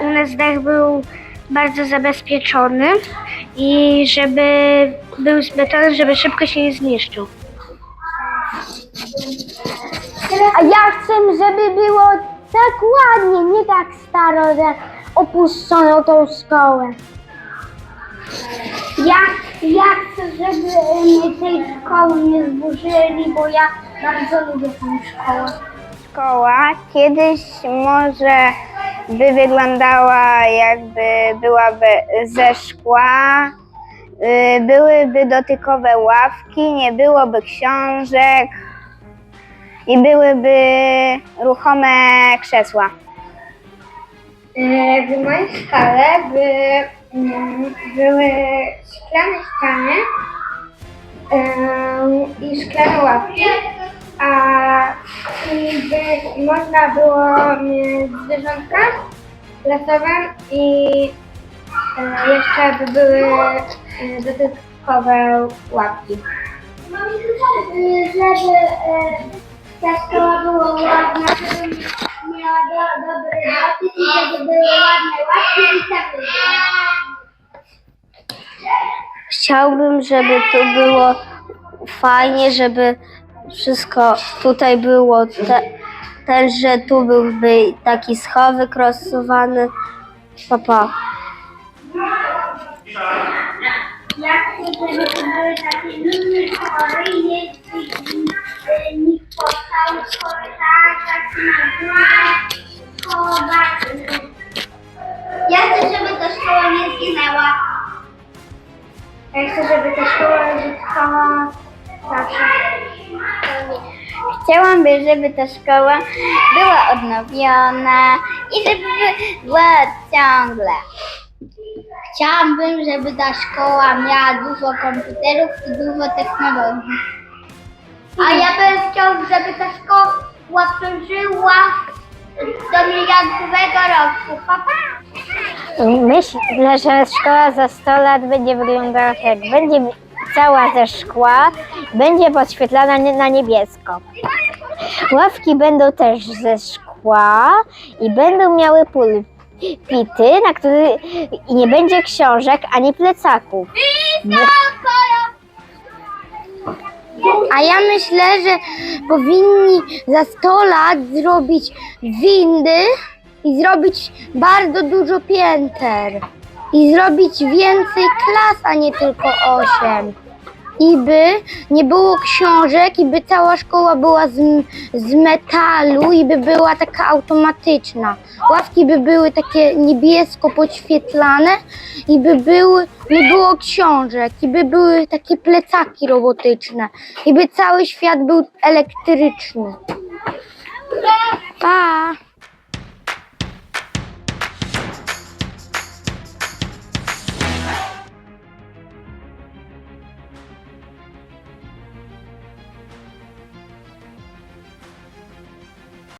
u nas dach był bardzo zabezpieczony i żeby był z betonu, żeby szybko się nie zniszczył. A ja chcę, żeby było tak ładnie, nie tak staro, że opuszczono tą szkołę. Ja, ja chcę, żeby mnie tej szkoły nie zburzyli, bo ja bardzo lubię tę szkołę. Szkoła kiedyś może by wyglądała jakby byłaby ze szkła, y, byłyby dotykowe ławki, nie byłoby książek i byłyby ruchome krzesła. E, W mojej szkole by, mm, były szklane ściany i szklane ławki, można było mieć zwierzątka lasowe i e, jeszcze by były e, dodatkowe ławki. Żeby e, ta szkoła była ładna, żeby miała do, dobry dotyk i żeby były ładne łapki i tak Chciałbym, żeby to było fajnie, żeby wszystko tutaj było te, też, że tu byłby taki schowek rozsuwany. Papa. Ja chcę, żeby to były takie całych korytarzach, na. Ja chcę, żeby ta szkoła nie zginęła. Ja chcę, żeby ta szkoła trwała Chciałabym, żeby ta szkoła była odnowiona i żeby była ciągle. Chciałabym, żeby ta szkoła miała dużo komputerów i dużo technologii. A ja bym chciał, żeby ta szkoła przeżyła do miliardowego roku. Papa! Myślę, że szkoła za 100 lat będzie wyglądała tak. Będzie cała ze szkła, będzie podświetlana na niebiesko. Ławki będą też ze szkła i będą miały pulpity, na który nie będzie książek ani plecaków. A ja myślę, że powinni za 100 lat zrobić windy i zrobić bardzo dużo pięter. I zrobić więcej klas, a nie tylko 8. I by nie było książek, i by cała szkoła była z, z metalu, i by była taka automatyczna. Ławki by były takie niebiesko podświetlane, i by były, nie było książek, i by były takie plecaki robotyczne, i by cały świat był elektryczny.